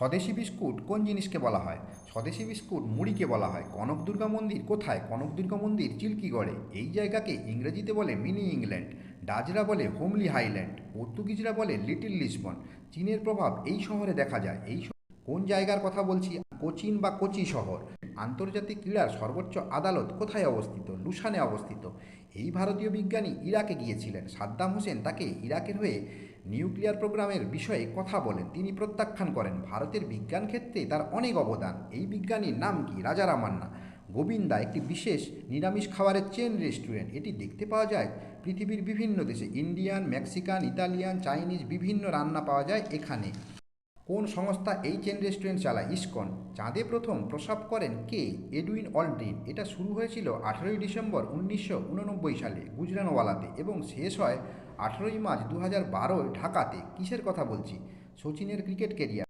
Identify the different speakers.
Speaker 1: স্বদেশি বিস্কুট কোন জিনিসকে বলা হয়? স্বদেশি বিস্কুট মুড়িকে বলা হয়। কনক দুর্গা মন্দির কোথায়? কনক দুর্গা মন্দির চিল্কিগড়ে। এই জায়গাকে ইংরেজিতে বলে মিনি ইংল্যান্ড, ডাজরা বলে হোমলি হাইল্যান্ড, পর্তুগিজরা বলে লিটিল লিসবন। চীনের প্রভাব এই শহরে দেখা যায়। এই কোন জায়গার কথা বলছি? কোচিন বা কোচি শহর। আন্তর্জাতিক ক্রীড়ার সর্বোচ্চ আদালত কোথায় অবস্থিত? লুসানে অবস্থিত। এই ভারতীয় বিজ্ঞানী ইরাকে গিয়েছিলেন। সাদ্দাম হোসেন তাকে ইরাকের হয়ে নিউক্লিয়ার প্রোগ্রামের বিষয়ে কথা বলেন। তিনি প্রত্যাখ্যান করেন। ভারতের বিজ্ঞান ক্ষেত্রে তার অনেক অবদান। এই বিজ্ঞানীর নাম কি? রাজা রামান্না। গোবিন্দা একটি বিশেষ নিরামিষ খাবারের চেন রেস্টুরেন্ট। এটি দেখতে পাওয়া যায় পৃথিবীর বিভিন্ন দেশে। ইন্ডিয়ান, মেক্সিকান, ইতালিয়ান, চাইনিজ বিভিন্ন রান্না পাওয়া যায় এখানে। কোন সংস্থা এই চেন রেস্টুরেন্ট চালায়? ইস্কন। চাঁদে প্রথম প্রসাব করেন কে? Edwin Aldrin. এটা শুরু হয়েছিল আঠেরোই ডিসেম্বর উনিশশো উননব্বই সালে গুজরানওয়ালাতে এবং শেষ হয় আঠেরোই মার্চ দু হাজার বারোয় ঢাকাতে কিসের কথা বলছি? সচিনের ক্রিকেট কেরিয়ার